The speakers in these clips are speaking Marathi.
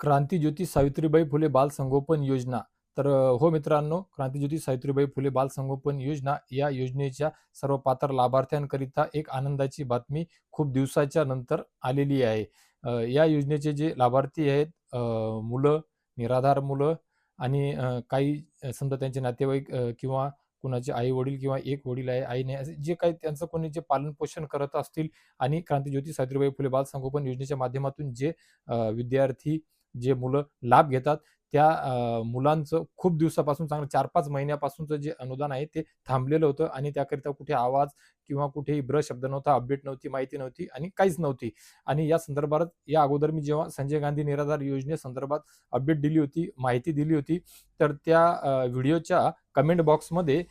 क्रांतीज्योती सावित्रीबाई फुले बाल संगोपन योजना. तर हो मित्रांनो क्रांतीज्योती सावित्रीबाई फुले बाल संगोपन योजना या योजनेच्या सर्व पात्र लाभार्थ्यांकरिता एक आनंदाची बातमी खूप दिवसाच्या नंतर आलेली आहे. या योजनेचे जे लाभार्थी आहेत मुलं निराधार मुलं आणि काही समजा त्यांचे नातेवाईक किंवा कुणाचे आई वडील किंवा एक वडील आहे आई नाही असे जे काही त्यांचं कोणी जे पालन पोषण करत असतील आणि क्रांतीज्योती सावित्रीबाई फुले बाल संगोपन योजनेच्या माध्यमातून जे विद्यार्थी जे मुलं लाभ घेतात त्या मुलांचं खूप दिवसापासून चांगलं चार पाच महिन्यापासूनचं जे अनुदान आहे ते थांबलेलं होतं आणि त्याकरिता कुठे आवाज किंवा कुठेही ब्र शब्द नव्हता अपडेट नव्हती माहिती नव्हती आणि काहीच नव्हती. आणि या संदर्भात या अगोदर मी जेव्हा संजय गांधी निराधार योजनेसंदर्भात अपडेट दिली होती माहिती दिली होती तर त्या व्हिडिओच्या कमेंट बॉक्समध्ये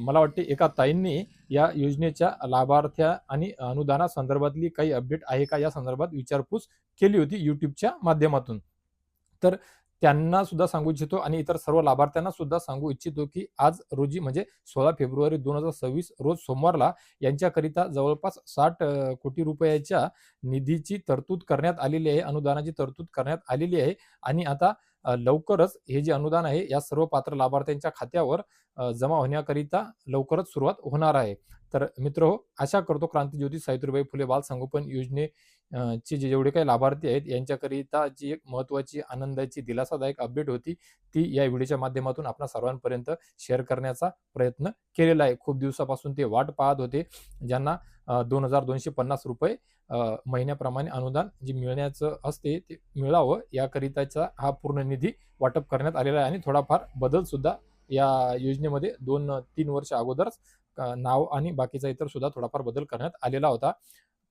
मला वाटते एका ताईंनी या योजनेच्या लाभार्थ्या आणि अनुदानासंदर्भातली काही अपडेट आहे का या संदर्भात विचारपूस केली होती यूट्यूबच्या माध्यमातून. तर त्यांना सुद्धा सांगू इच्छितो आणि इतर सर्व लाभार्थ्यांना सुद्धा सांगू इच्छितो की आज रोजी म्हणजे सोळा फेब्रुवारी दोन हजार सव्वीस रोज सोमवारला यांच्याकरिता जवळपास साठ कोटी रुपयाच्या निधीची तरतूद करण्यात आलेली आहे अनुदानाची तरतूद करण्यात आलेली आहे. आणि आता लवकरच हे जे अनुदान आहे या सर्व पात्र लाभार्थ्यांच्या खात्यावर जमा होण्याकरिता लवकरच सुरुवात होणार आहे. तर मित्र हो आशा करतो क्रांतीज्योती सावित्रीबाई फुले बाल संगोपन योजने चे जे जेवढे काही लाभार्थी आहेत यांच्याकरिता जी एक महत्त्वाची आनंदाची दिलासादायक अपडेट होती ती या व्हिडिओच्या माध्यमातून आपणा सर्वांपर्यंत शेअर करण्याचा प्रयत्न केलेला आहे. खूप दिवसापासून ते वाट पाहत होते ज्यांना दोन हजार दोनशे पन्नास रुपये महिन्याप्रमाणे अनुदान जे मिळण्याचं असते ते मिळावं याकरिताचा हा पूर्ण निधी वाटप करण्यात आलेला आहे आणि थोडाफार बदल सुद्धा या योजनेमध्ये दोन तीन वर्ष अगोदरच नाव आणि बाकीचा इतर सुद्धा थोडाफार बदल करण्यात आलेला होता.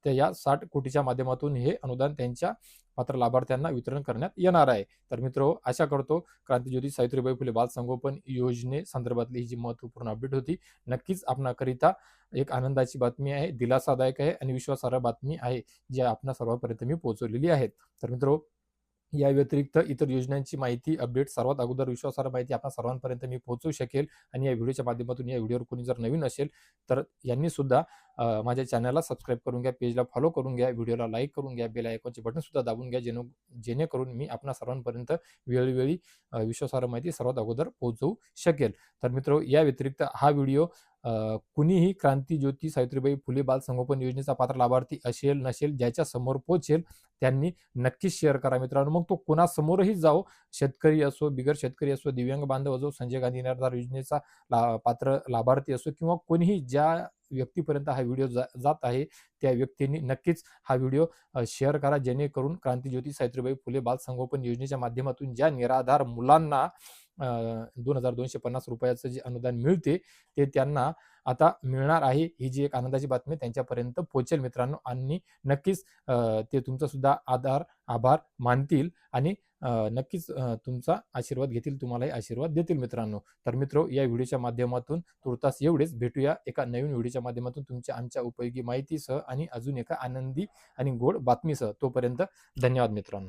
त्या या साठ कोटीच्या माध्यमातून हे अनुदान त्यांच्या पात्र लाभार्थ्यांना वितरण करण्यात येणार आहे. तर मित्र आशा करतो क्रांतीज्योती सावित्रीबाई फुले बाल संगोपन योजने संदर्भातली ही जी महत्त्वपूर्ण अपडेट होती नक्कीच आपणाकरिता एक आनंदाची बातमी आहे दिलासादायक आहे आणि विश्वासार्ह बातमी आहे जी आपणा सर्वांपर्यंत मी पोहोचवलेली आहे. तर मित्र या व्यतिरिक्त इतर योजनांची माहिती अपडेट सर्वात अगोदर विश्वासार्ह माहिती आपण सर्वांपर्यंत मी पोहोचू शकेल आणि या व्हिडिओच्या माध्यमातून या व्हिडिओवर कोणी जर नवीन असेल तर यांनी सुद्धा माझ्या चॅनलला सबस्क्राईब करून घ्या पेजला फॉलो करून घ्या व्हिडिओला लाईक करून घ्या बेल आयकॉनचे बटन सुद्धा दाबून घ्या जेणे जेणेकरून मी आपणा सर्वांपर्यंत वेळोवेळी विश्वासार्ह माहिती सर्वात अगोदर पोहोचवू शकेल. तर मित्र या व्यतिरिक्त हा व्हिडिओ कुणीही कुणीही क्रांतीज्योती सावित्रीबाई फुले बाल संगोपन योजनेचा पात्र लाभार्थी असेल नसेल ज्याच्या समोर पोहोचेल त्यांनी नक्कीच शेअर करा मित्रांनो. मग तो कोणासमोरही जाओ शेतकरी असो बिगर शेतकरी असो दिव्यांग बांधव असो संजय गांधी निराधार योजनेचा ला पात्र लाभार्थी असो किंवा कोणीही ज्या व्यक्तीपर्यंत हा व्हिडिओ जा जात आहे त्या व्यक्तींनी नक्कीच हा व्हिडिओ शेअर करा. जेणेकरून क्रांतीज्योती सावित्रीबाई फुले बाल संगोपन योजनेच्या माध्यमातून ज्या निराधार मुलांना दोन हजार दोनशे पन्नास रुपयाचं जे अनुदान मिळते ते त्यांना आता मिळणार आहे. ही जी एक आनंदाची बातमी त्यांच्यापर्यंत पोहोचेल मित्रांनो. आणि नक्कीच ते तुमचा सुद्धा आधार आभार मानतील आणि नक्कीच तुमचा आशीर्वाद घेतील तुम्हालाही आशीर्वाद देतील मित्रांनो. तर मित्र या व्हिडिओच्या माध्यमातून तुर्तास एवढेच. भेटूया एका नवीन व्हिडिओच्या माध्यमातून तुमच्या आमच्या उपयोगी माहितीसह आणि अजून एका आनंदी आणि गोड बातमीसह. तोपर्यंत धन्यवाद मित्रांनो.